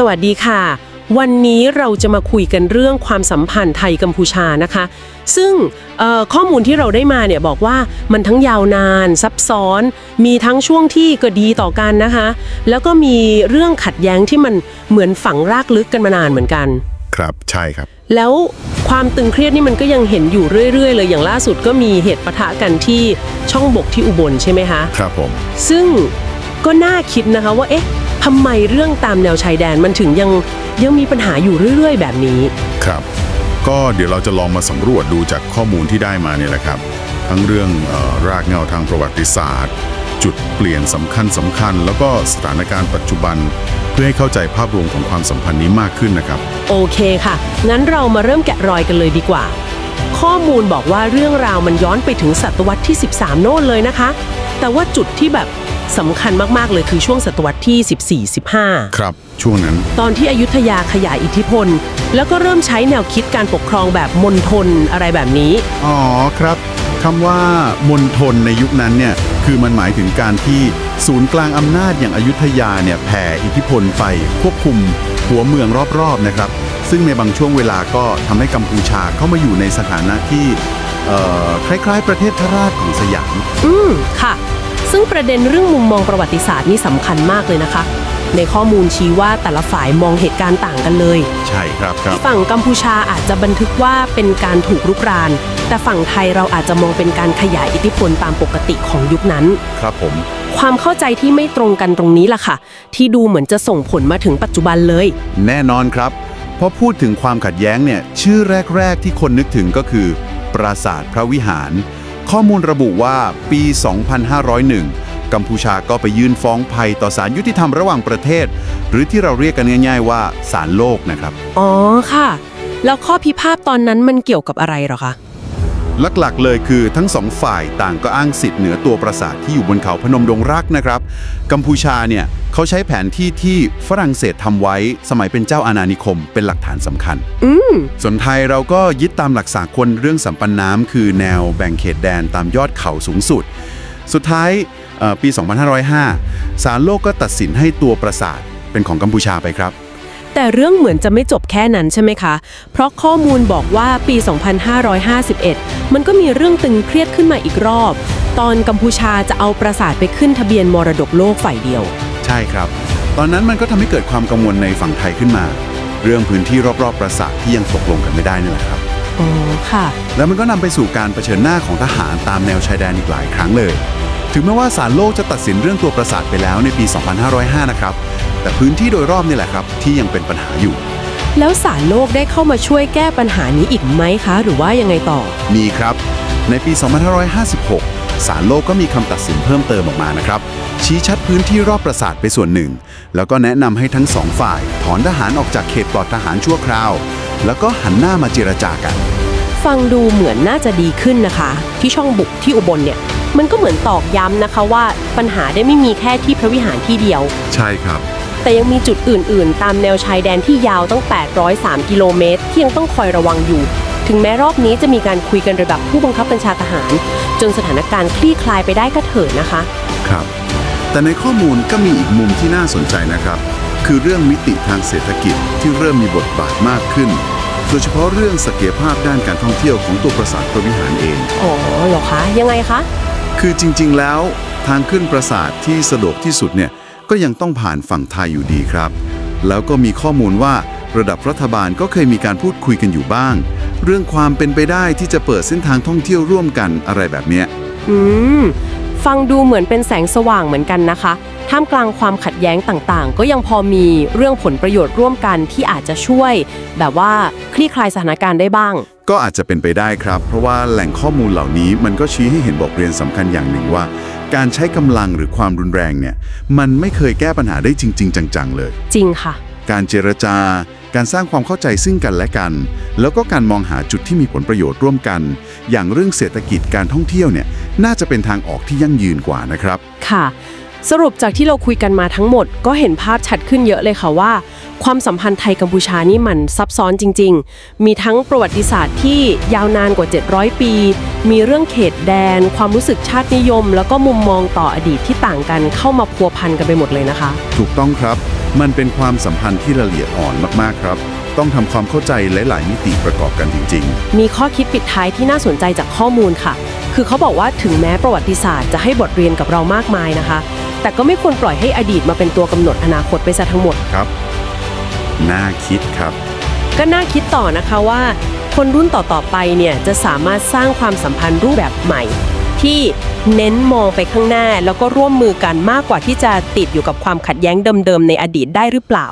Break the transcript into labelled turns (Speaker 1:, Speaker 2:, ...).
Speaker 1: สวัสดีค่ะ วันนี้เราจะมาคุยกันเรื่องความสัมพันธ์ไทยกัมพูชานะคะ ซึ่งเอ่อข้อมูลที่เราได้มาเนี่ยบอกว่ามันทั้งยาวนาน ซับซ้อน มีทั้งช่วงที่ก็ดีต่อกันนะคะ แล้วก็มีเรื่องขัดแย้งที่มันเหมือนฝังรากลึกกันมานานเหมือนกัน
Speaker 2: ครับใช่ครับ
Speaker 1: แล้วความตึงเครียดนี่มันก็ยังเห็นอยู่เรื่อย ๆ เลยอย่างล่าสุดก็มีเหตุปะทะกันที่ช่องบกที่อุบลใช่ไหมคะ
Speaker 2: ครับผม
Speaker 1: ซึ่งก็น่าคิดนะคะว่าเอ๊ะทำไมเรื่องตามแนวชายแดนมันถึงยังยังมีปัญหาอยู่เรื่อย ๆ แบบนี้
Speaker 2: ครับ ก็เดี๋ยวเราจะลองมาสำรวจดูจากข้อมูลที่ได้มาเนี่ยแหละครับ ทั้งเรื่องเออรากเหง้าทางประวัติศาสตร์ จุดเปลี่ยนสำคัญสำคัญ แล้วก็สถานการณ์ปัจจุบัน เพื่อให้เข้าใจภาพรวมของความสัมพันธ์นี้มากขึ้นนะครับ
Speaker 1: โอเคค่ะ งั้นเรามาเริ่มแกะรอยกันเลยดีกว่า ข้อมูลบอกว่าเรื่องราวมันย้อนไปถึงศตวรรษที่ 13 โน่นเลยนะคะ แต่ว่าจุดที่แบบสำคัญมาก ๆ เลยคือช่วงศตวรรษที่ 14-15
Speaker 2: ครับ ช่วงนั้น
Speaker 1: ตอนที่อยุธยาขยายอิทธิพล แล้วก็เริ่มใช้แนวคิดการปกครองแบบมณฑลอะไรแบบนี้
Speaker 2: อ๋อครับคำว่ามณฑลในยุคนั้นเนี่ยคือมันหมายถึงการที่ศูนย์กลางอำนาจอย่างอยุธยาเนี่ยแผ่อิทธิพลไปควบคุมหัวเมืองรอบๆนะครับ ซึ่งในบางช่วงเวลาก็ทำให้กัมพูชาเข้ามาอยู่ในสถานะที่ เอ่อคล้ายๆ ประเทศทราชของสยาม
Speaker 1: อืม ค่ะ ซึ่งประเด็นเรื่องมุมมองประวัติศาสตร์นี่สำคัญมากเลยนะคะ ในข้อมูลชี้ว่าแต่ละฝ่ายมองเหตุการณ์ต่างกันเลย
Speaker 2: ใช่ครับครับ
Speaker 1: ฝั่งกัมพูชาอาจจะบันทึกว่าเป็นการถูกรุกราน แต่ฝั่งไทยเราอาจจะมองเป็นการขยายอิทธิพลตามปกติของยุคนั้น
Speaker 2: ครับผม
Speaker 1: ความเข้าใจที่ไม่ตรงกันตรงนี้ล่ะค่ะ ที่ดูเหมือนจะส่งผลมาถึงปัจจุบันเลย
Speaker 2: แน่นอนครับ พอพูดถึงความขัดแย้งเนี่ย ชื่อแรก ๆ ที่คนนึกถึงก็คือ ปราสาทพระวิหาร ข้อมูลระบุว่าปี 2501 กัมพูชาก็ไปยื่นฟ้องภัยต่อศาลยุติธรรมระหว่างประเทศ หรือที่เราเรียกกันง่ายๆว่าศาลโลกนะครับ
Speaker 1: อ๋อค่ะ แล้วข้อพิพาทตอนนั้นมันเกี่ยวกับอะไรหรอคะ
Speaker 2: หลักๆ เลยคือทั้งสองฝ่ายต่างก็อ้างสิทธิ์เหนือตัวปราสาทที่อยู่บนเขาพนมดงรักนะครับ กัมพูชาเนี่ยเขาใช้แผนที่ที่ฝรั่งเศสทำไว้สมัยเป็นเจ้าอาณานิคม เป็นหลักฐานสำคัญ
Speaker 1: อืม
Speaker 2: ส่วนไทยเราก็ยึดตามหลักสากลเรื่องสัมปันน้ำคือแนวแบ่งเขตแดนตามยอดเขาสูงสุด สุดท้ายเอ่อปี 2505 ศาลโลกก็ตัดสินให้ตัวปราสาทเป็นของกัมพูชาไปครับ
Speaker 1: แต่เรื่องเหมือนจะไม่จบแค่นั้นใช่ไหมคะ เพราะข้อมูลบอกว่าปี 2551 มันก็มีเรื่องตึงเครียดขึ้นมาอีกรอบ ตอนกัมพูชาจะเอาปราสาทไปขึ้นทะเบียนมรดกโลกฝ่ายเดียว
Speaker 2: ใช่ครับ ตอนนั้นมันก็ทำให้เกิดความกังวลในฝั่งไทยขึ้นมา เรื่องพื้นที่รอบๆปราสาทที่ยังตกลงกันไม่ได้นี่แหละครับ
Speaker 1: อ๋อค่ะ
Speaker 2: แล้วมันก็นำไปสู่การเผชิญหน้าของทหารตามแนวชายแดนอีกหลายครั้งเลย ถึงแม้ว่าศาลโลกจะตัดสินเรื่องตัวปราสาทไปแล้วในปี 2505 นะครับ แต่พื้นที่โดยรอบนี่แหละครับ ที่ยังเป็นปัญหาอยู่
Speaker 1: แล้วศาลโลกได้เข้ามาช่วยแก้ปัญหานี้อีกไหมคะ หรือว่ายังไงต่อ
Speaker 2: มีครับ ในปี 2556 ศาลโลกก็มีคำตัดสินเพิ่มเติมออกมานะครับ ชี้ชัดพื้นที่รอบปราสาทไปส่วนหนึ่ง แล้วก็แนะนำให้ทั้งสองฝ่าย ถอนทหารออกจากเขตปลอดทหารชั่วคราว แล้วก็หันหน้ามาเจรจากัน
Speaker 1: ฟังดูเหมือนน่าจะดีขึ้นนะคะ ที่ช่องบุกที่อุบลเนี่ย มันก็เหมือนตอกย้ำนะคะว่าปัญหาได้ไม่มีแค่ที่พระวิหารที่เดียว
Speaker 2: ใช่ครับ
Speaker 1: แต่ยังมีจุดอื่น ๆ ตามแนวชายแดนที่ยาวตั้ง 803 กิโลเมตรที่ยังต้องคอยระวังอยู่ ถึงแม้รอบนี้จะมีการคุยกันระดับผู้บังคับบัญชาทหาร จนสถานการณ์คลี่คลายไปได้ก็เถิดนะคะ
Speaker 2: ครับ แต่ในข้อมูลก็มีอีกมุมที่น่าสนใจนะครับ คือเรื่องมิติทางเศรษฐกิจที่เริ่มมีบทบาทมากขึ้น โดยเฉพาะเรื่องศักยภาพด้านการท่องเที่ยวของตัวปราสาทพระวิหารเอง
Speaker 1: อ๋อเหรอคะ ยังไงคะ
Speaker 2: คือจริงๆแล้วทางขึ้นปราสาทที่สะดวกที่สุดเนี่ยก็ยังต้องผ่านฝั่งไทยอยู่ดีครับ แล้วก็มีข้อมูลว่าระดับรัฐบาลก็เคยมีการพูดคุยกันอยู่บ้าง เรื่องความเป็นไปได้ที่จะเปิดเส้นทางท่องเที่ยวร่วมกันอะไรแบบเนี้ย
Speaker 1: อืม ฟังดูเหมือนเป็นแสงสว่างเหมือนกันนะคะ ท่ามกลางความขัดแย้งต่างๆ ก็ยังพอมีเรื่องผลประโยชน์ร่วมกันที่อาจจะช่วย แบบว่าคลี่คลายสถานการณ์ได้บ้าง
Speaker 2: ก็อาจจะเป็นไปได้ครับ เพราะว่าแหล่งข้อมูลเหล่านี้มันก็ชี้ให้เห็นบทเรียนสำคัญอย่างหนึ่งว่า การใช้กำลังหรือความรุนแรงเนี่ยมันไม่เคยแก้ปัญหาได้จริง ๆ จังๆเลย
Speaker 1: จริงค่ะ
Speaker 2: การเจรจา การสร้างความเข้าใจซึ่งกันและกัน แล้วก็การมองหาจุดที่มีผลประโยชน์ร่วมกัน อย่างเรื่องเศรษฐกิจการท่องเที่ยวเนี่ยน่าจะเป็นทางออกที่ยั่งยืนกว่านะครับ
Speaker 1: ค่ะ สรุปจากที่เราคุยกันมาทั้งหมด ก็เห็นภาพชัดขึ้นเยอะเลยค่ะว่า ความสัมพันธ์ไทยกัมพูชานี่มันซับซ้อนจริง ๆ มีทั้งประวัติศาสตร์ที่ยาวนานกว่า 700 ปี มีเรื่องเขตแดน ความรู้สึกชาตินิยม แล้วก็มุมมองต่ออดีตที่ต่างกันเข้ามาพัวพันกันไปหมดเลยนะคะ
Speaker 2: ถูกต้องครับ มันเป็นความสัมพันธ์ที่ละเอียดอ่อนมากๆครับต้องทำความเข้าใจหลาย ๆ มิติประกอบกันจริง
Speaker 1: มีข้อคิดปิดท้ายที่น่าสนใจจากข้อมูลค่ะ คือเขาบอกว่าถึงแม้ประวัติศาสตร์จะให้บทเรียนกับเรามากมายนะคะ แต่ก็ไม่ควรปล่อยให้อดีตมาเป็นตัวกำหนดอนาคตไปซะทั้งหมด
Speaker 2: ๆครับ น่าคิดครับ
Speaker 1: ก็น่าคิดต่อนะคะว่า คนรุ่นต่อๆไปเนี่ยจะสามารถสร้างความสัมพันธ์รูปแบบใหม่ ที่เน้นมองไปข้างหน้า แล้วก็ร่วมมือกันมากกว่าที่จะติดอยู่กับความขัดแย้งเดิมๆในอดีตได้หรือเปล่า